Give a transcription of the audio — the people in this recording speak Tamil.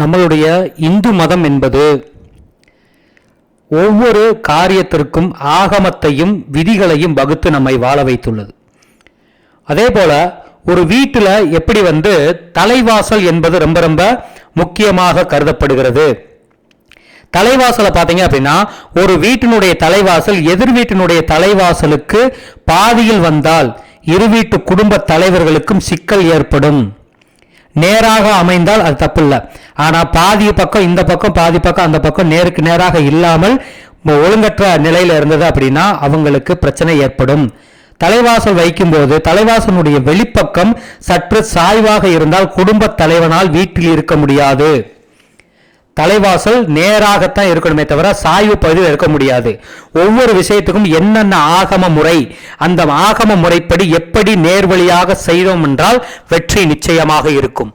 நம்மளுடைய இந்து மதம் என்பது ஒவ்வொரு காரியத்திற்கும் ஆகமத்தையும் விதிகளையும் வகுத்து நம்மை வாழ வைத்துள்ளது. அதே போல ஒரு வீட்டில் எப்படி வந்து தலைவாசல் என்பது ரொம்ப ரொம்ப முக்கியமாக கருதப்படுகிறது. தலைவாசலை பார்த்தீங்க அப்படின்னா ஒரு வீட்டினுடைய தலைவாசல் எதிர் வீட்டினுடைய தலைவாசலுக்கு பாதியில் வந்தால் இரு வீட்டு குடும்ப தலைவர்களுக்கும் சிக்கல் ஏற்படும். நேராக அமைந்தால் அது தப்பு இல்லை ஆனால் பாதி பக்கம் இந்த பக்கம் பாதி பக்கம் அந்த பக்கம் நேருக்கு நேராக இல்லாமல் ஒழுங்கற்ற நிலையில் இருந்தது அப்படின்னா அவங்களுக்கு பிரச்சனை ஏற்படும். தலைவாசல் வைக்கும்போது தலைவாசனுடைய வெளிப்பக்கம் சற்று சாய்வாக இருந்தால் குடும்ப தலைவனால் வீட்டில் இருக்க முடியாது. தலைவாசல் நேராகத்தான் இருக்கணுமே தவிர சாய்வு பகுதியில் இருக்க முடியாது. ஒவ்வொரு விஷயத்துக்கும் என்னென்ன ஆகம முறை அந்த ஆகம முறைப்படி எப்படி நேர்வழியாக செய்தோம் என்றால் வெற்றி நிச்சயமாக இருக்கும்.